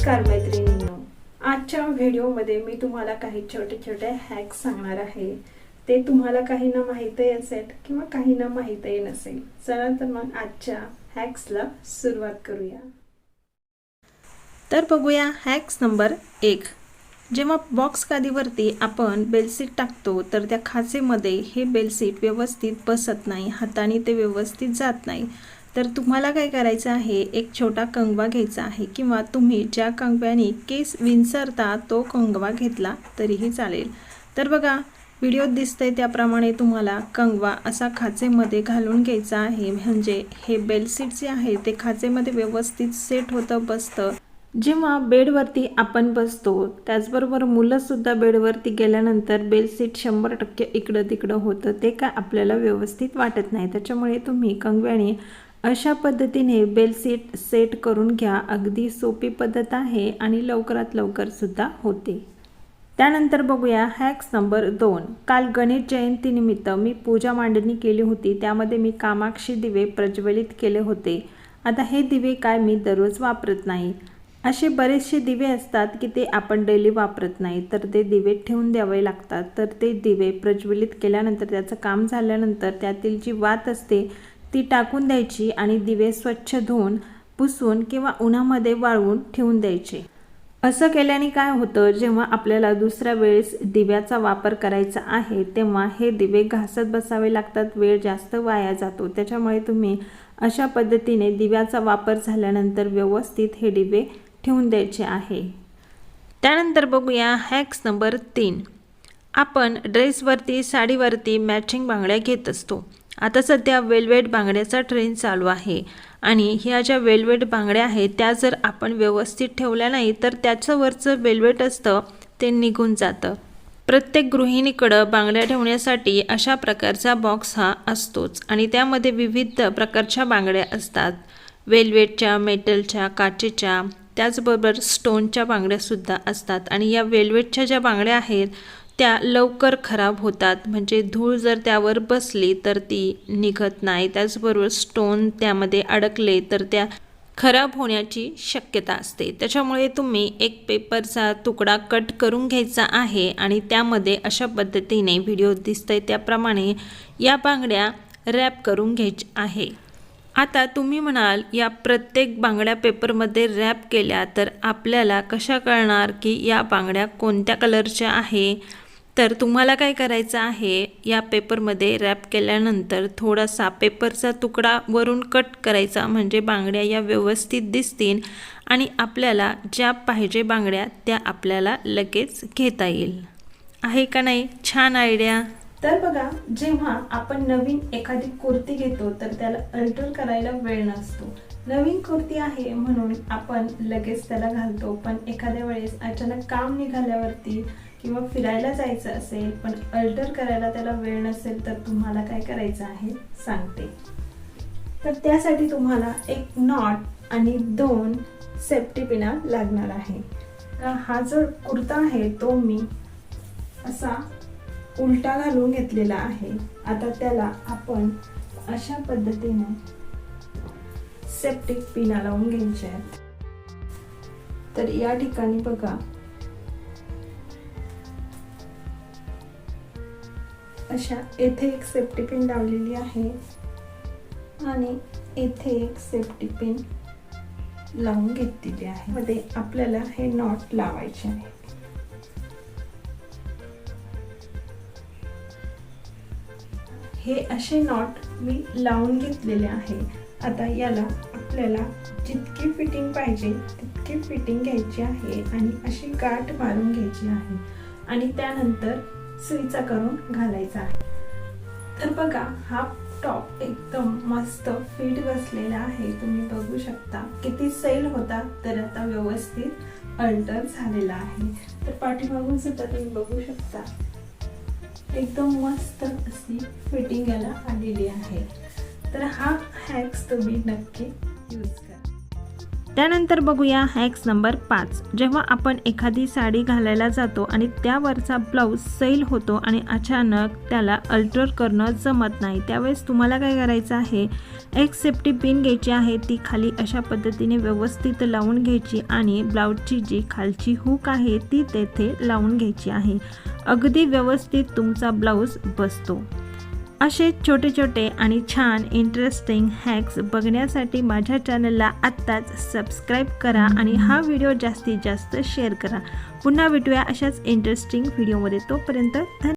नमस्कार मैत्रिणींनो. आजच्या व्हिडिओमध्ये मी तुम्हाला काही छोटे छोटे हॅक्स सांगणार आहे. ते तुम्हाला काहींना माहीतही असेल किंवा काहींना माहीतही नसेल. चला तर मग आजच्या हॅक्सला सुरुवात करूया. तर बघूया हॅक्स नंबर एक. जेव्हा बॉक्स गादीवरती आपण बेलसीट टाकतो तर त्या खाचेमध्ये हे बेलसीट व्यवस्थित बसत नाही हाताने ते व्यवस्थित जात नाही. तर तुम्हाला काय करायचं आहे? एक छोटा कंगवा घ्यायचा आहे किंवा तुम्ही ज्या कंगव्याने केस विंचरता तो कंगवा घेतला तरीही चालेल. तर बघा व्हिडिओत दिसतंय त्याप्रमाणे तुम्हाला कंगवा असा खाचेमध्ये घालून घ्यायचा आहे. म्हणजे हे बेलसीट जे आहे ते खाचेमध्ये व्यवस्थित सेट होतं बसतं. जेव्हा बेडवरती आपण बसतो त्याचबरोबर मुलंसुद्धा बेडवरती गेल्यानंतर बेलसीट शंभर टक्के इकडं तिकडं होतं. ते काय आपल्याला व्यवस्थित वाटत नाही. त्याच्यामुळे तुम्ही कंगव्याने अशा पद्धतीने बेलसीट सेट करून घ्या. अगदी सोपी पद्धत आहे आणि लवकरात लवकरसुद्धा होते. त्यानंतर बघूया हॅक्स नंबर दोन. काल गणेश जयंतीनिमित्त मी पूजा मांडणी केली होती. त्यामध्ये मी कामाक्षी दिवे प्रज्वलित केले होते. आता हे दिवे काय मी दररोज वापरत नाही. असे बरेचसे दिवे असतात की ते आपण डेली वापरत नाही. तर ते दिवे ठेवून द्यावे लागतात. तर ते दिवे प्रज्वलित केल्यानंतर त्याचं काम झाल्यानंतर त्यातील जी वात असते ती टाकून द्यायची आणि दिवे स्वच्छ धुवून पुसून किंवा उन्हामध्ये वाळवून ठेवून द्यायचे. असं केल्याने काय होतं जेव्हा आपल्याला दुसऱ्या वेळेस दिव्याचा वापर करायचा आहे तेव्हा हे दिवे घासत बसावे लागतात वेळ जास्त वाया जातो. त्याच्यामुळे तुम्ही अशा पद्धतीने दिव्याचा वापर झाल्यानंतर व्यवस्थित हे दिवे ठेवून द्यायचे आहे. त्यानंतर बघूया हॅक्स नंबर तीन. आपण ड्रेसवरती साडीवरती मॅचिंग बांगड्या घेत असतो. आता सध्या वेलवेट बांगड्याचा ट्रेंड चालू आहे. आणि ह्या ज्या वेलवेट बांगड्या आहेत त्या जर आपण व्यवस्थित ठेवल्या नाही तर त्याचं वरचं वेलवेट असतं ते निघून जातं. प्रत्येक गृहिणीकडं बांगड्या ठेवण्यासाठी अशा प्रकारचा बॉक्स हा असतोच. आणि त्यामध्ये विविध प्रकारच्या बांगड्या असतात. वेलवेटच्या मेटलच्या काचेच्या त्याचबरोबर स्टोनच्या बांगड्यासुद्धा असतात. आणि या वेलवेटच्या ज्या बांगड्या आहेत त्या लवकर खराब होतात. म्हणजे धूळ जर त्यावर बसली तर ती निघत नाही. त्याचबरोबर स्टोन त्यामध्ये अडकले तर त्या खराब होण्याची शक्यता असते. त्याच्यामुळे तुम्ही एक पेपरचा तुकडा कट करून घ्यायचा आहे आणि त्यामध्ये अशा पद्धतीने व्हिडिओ दिसतंय त्याप्रमाणे या बांगड्या रॅप करून घ्यायच्या आहे. आता तुम्ही म्हणाल या प्रत्येक बांगड्या पेपरमध्ये रॅप केल्या तर आपल्याला कशा कळणार की या बांगड्या कोणत्या कलरच्या आहे? तर तुम्हाला काय करायचं आहे या पेपरमध्ये रॅप केल्यानंतर थोडासा पेपरचा तुकडा वरून कट करायचा म्हणजे बांगड्या या व्यवस्थित दिसतील आणि आपल्याला ज्या पाहिजे बांगड्या त्या आपल्याला लगेच घेता येईल. आहे का नाही? छान आयडिया तर बघा जेव्हा आपण नवीन एखादी कुर्ती घेतो तर त्याला अल्टर करायला वेळ नसतो. नवीन कुर्ती आहे म्हणून आपण लगेच त्याला घालतो पण एखाद्या वेळेस अचानक काम निघाल्यावरती किंवा फिरायला जायचं असेल पण अल्टर करायला त्याला वेळ नसेल तर तुम्हाला काय करायचं आहे? सांगते. तर त्यासाठी तुम्हाला एक नॉट आणि दोन सेफ्टी पिना लागणार आहे. हा जो कुर्ता आहे तो मी असा उलटा घालून घेतलेला आहे. आता त्याला आपण अशा पद्धतीने सेप्टिक पिना लावून घ्यायच्या आहेत. तर या ठिकाणी बघा अशा येथे एक सेफ्टी पिन लावलेली आहे. आणि येथे एक सेफ्टी पिन लावून घेतलेली आहे. मध्ये आपल्याला हे नॉट लावायचे आहे. हे असे नॉट मी लावून घेतलेले आहे. आता याला आपल्याला जितकी फिटिंग पाहिजे तितकी फिटिंग घ्यायची आहे आणि अशी गाठ मारून घ्यायची आहे. आणि त्यानंतर सुईचा करून घालायचा आहे. तर बघा हा टॉप एकदम मस्त फिट बसलेला आहे. तुम्ही बघू शकता किती सैल होता तर आता व्यवस्थित अल्टर झालेला आहे. तर पाठीमागून सुद्धा तुम्ही बघू शकता. एकदम मस्त अशी फिटिंग याला आलेली आहे. तर हा हॅक्स तुम्ही नक्की यूज करा. त्यानंतर बघूया हॅक्स नंबर पाच. जेव्हा आपण एखादी साडी घालायला जातो आणि त्यावरचा ब्लाऊज सैल होतो आणि अचानक त्याला अल्टर करणं जमत नाही त्यावेळेस तुम्हाला काय करायचं आहे? एक सेफ्टी पिन घ्यायची आहे ती खाली अशा पद्धतीने व्यवस्थित लावून घ्यायची आणि ब्लाऊजची जी खालची हुक आहे ती तेथे लावून घ्यायची आहे. अगदी व्यवस्थित तुमचा ब्लाऊज बसतो. असे छोटे छोटे आणि छान इंटरेस्टिंग हॅक्स बघण्यासाठी माझ्या चॅनलला आत्ताच सबस्क्राईब करा आणि हा व्हिडिओ जास्तीत जास्त शेअर करा. पुन्हा भेटूया अशाच इंटरेस्टिंग व्हिडिओमध्ये तोपर्यंत धन्यवाद.